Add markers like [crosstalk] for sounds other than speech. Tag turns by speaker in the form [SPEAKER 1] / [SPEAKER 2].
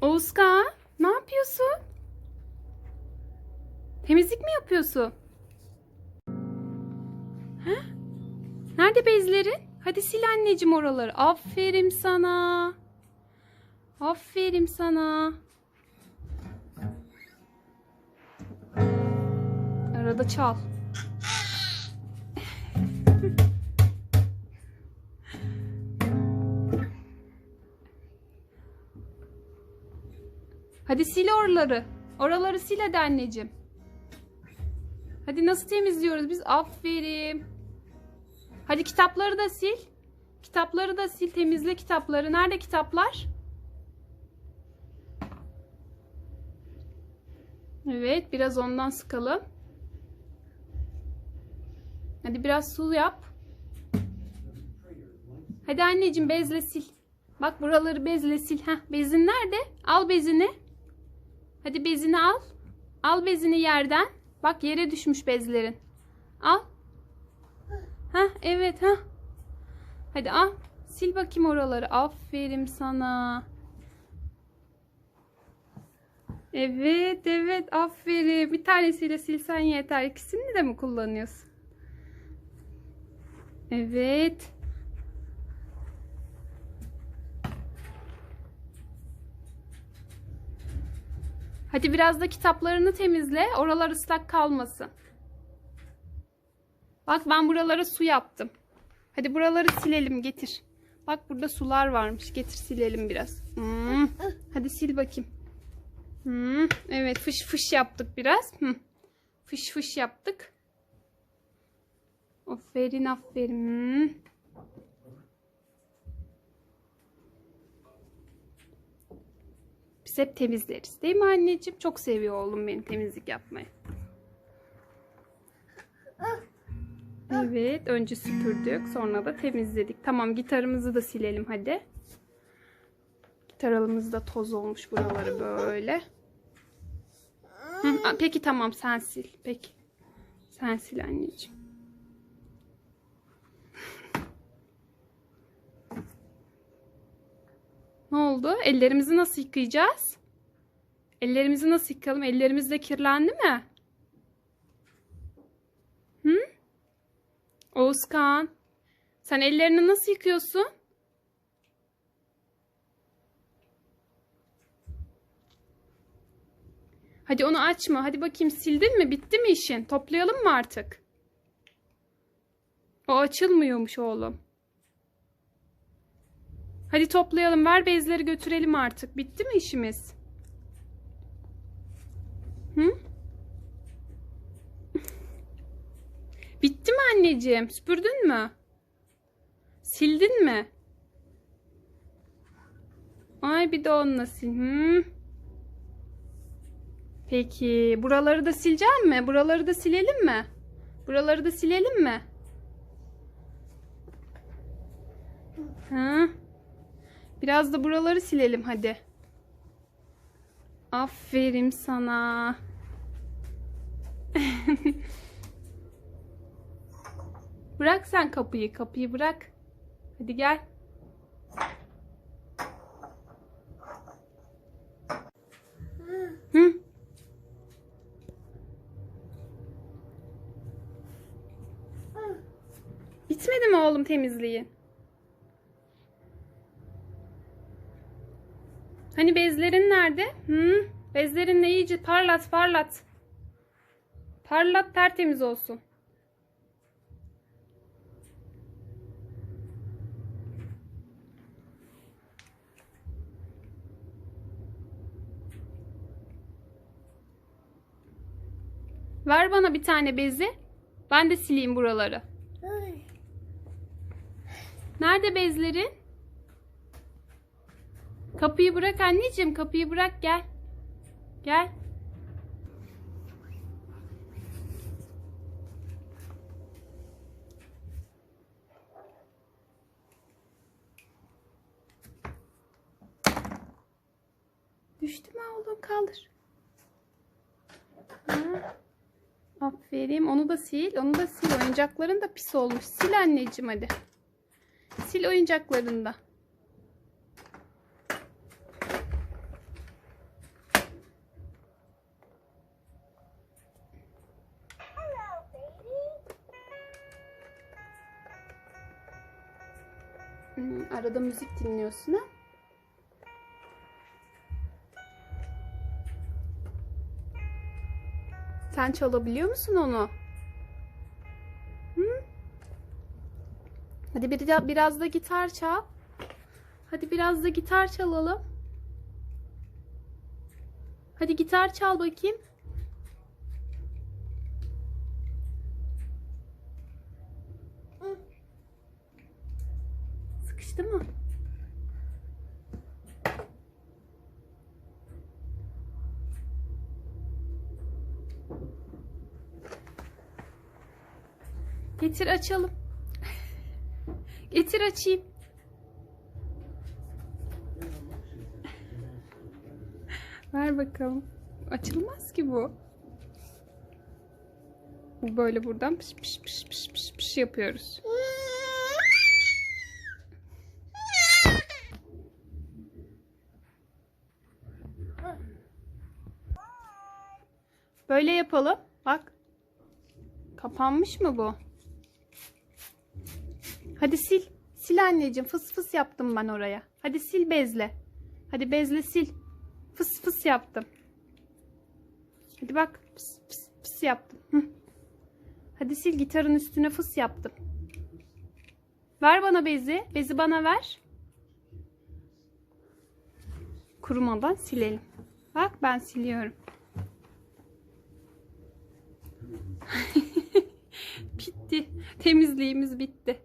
[SPEAKER 1] Oğuzkan ne yapıyorsun? Temizlik mi yapıyorsun? Ha? Nerede bezlerin? Hadi sil anneciğim oraları. Aferin sana. Aferin sana. Arada çal. Hadi sil oraları. Oraları sil hadi anneciğim. Hadi nasıl temizliyoruz biz? Aferin. Hadi kitapları da sil. Kitapları da sil. Temizle kitapları. Nerede kitaplar? Evet. Biraz ondan sıkalım. Hadi biraz su yap. Hadi anneciğim bezle sil. Bak buraları bezle sil. Heh, bezin nerede? Al bezini. Hadi bezini al. Al bezini yerden. Bak yere düşmüş bezlerin. Al. Ha evet ha. Hadi al. Sil bakayım oraları. Aferin sana. Evet evet aferin. Bir tanesiyle silsen yeter. İkisini de mi kullanıyorsun? Evet. Hadi biraz da kitaplarını temizle. Oralar ıslak kalmasın. Bak ben buralara su yaptım. Hadi buraları silelim getir. Bak burada sular varmış. Getir silelim biraz. Hmm. Hadi sil bakayım. Hmm. Evet fış fış yaptık biraz. Hmm. Fış fış yaptık. Aferin aferin. Biz hep temizleriz. Değil mi anneciğim? Çok seviyor oğlum benim temizlik yapmayı. Evet. Önce süpürdük. Sonra da temizledik. Tamam gitarımızı da silelim hadi. Gitarımızda toz olmuş buraları böyle. Peki tamam sen sil. Peki. Sen sil anneciğim. Ne oldu? Ellerimizi nasıl yıkayacağız? Ellerimizi nasıl yıkayalım? Ellerimiz de kirlendi mi? Hı? Oğuzkan. Sen ellerini nasıl yıkıyorsun? Hadi onu açma. Hadi bakayım sildin mi? Bitti mi işin? Toplayalım mı artık? O açılmıyormuş oğlum. Hadi toplayalım. Ver bezleri götürelim artık. Bitti mi işimiz? Hı? [laughs] Bitti mi anneciğim? Süpürdün mü? Sildin mi? Ay bir de onunla sil. Hı? Peki. Buraları da sileceğim mi? Buraları da silelim mi? Buraları da silelim mi? Hı? Biraz da buraları silelim hadi. Aferin sana. [laughs] bırak sen kapıyı, kapıyı bırak. Hadi gel. Hı? Bitmedi mi oğlum temizliğin? Hani bezlerin nerede? Hı? Bezlerinle iyice parlat parlat. Parlat tertemiz olsun. Ver bana bir tane bezi. Ben de sileyim buraları. Nerede bezlerin? Kapıyı bırak anneciğim. Kapıyı bırak gel. Gel. Düştü mü oğlum? Kaldır. Ha. Aferin. Onu da sil. Onu da sil. Oyuncakların da pis olmuş. Sil anneciğim hadi. Sil oyuncaklarını da. Arada müzik dinliyorsun ha? Sen çalabiliyor musun onu? Hı? Hadi bir, biraz da gitar çal. Hadi biraz da gitar çalalım. Hadi gitar çal bakayım. Sıkıştı mı? Getir açalım. [laughs] Getir açayım. [laughs] Ver bakalım. Açılmaz ki bu. Bu böyle buradan pış pış pış pış pış pış yapıyoruz. Böyle yapalım. Bak. Kapanmış mı bu? Hadi sil. Sil anneciğim. Fıs fıs yaptım ben oraya. Hadi sil bezle. Hadi bezle sil. Fıs fıs yaptım. Hadi bak. Fıs fıs fıs yaptım. Hadi sil gitarın üstüne fıs yaptım. Ver bana bezi. Bezi bana ver. Kurumadan silelim. Bak ben siliyorum. [laughs] bitti. Temizliğimiz bitti.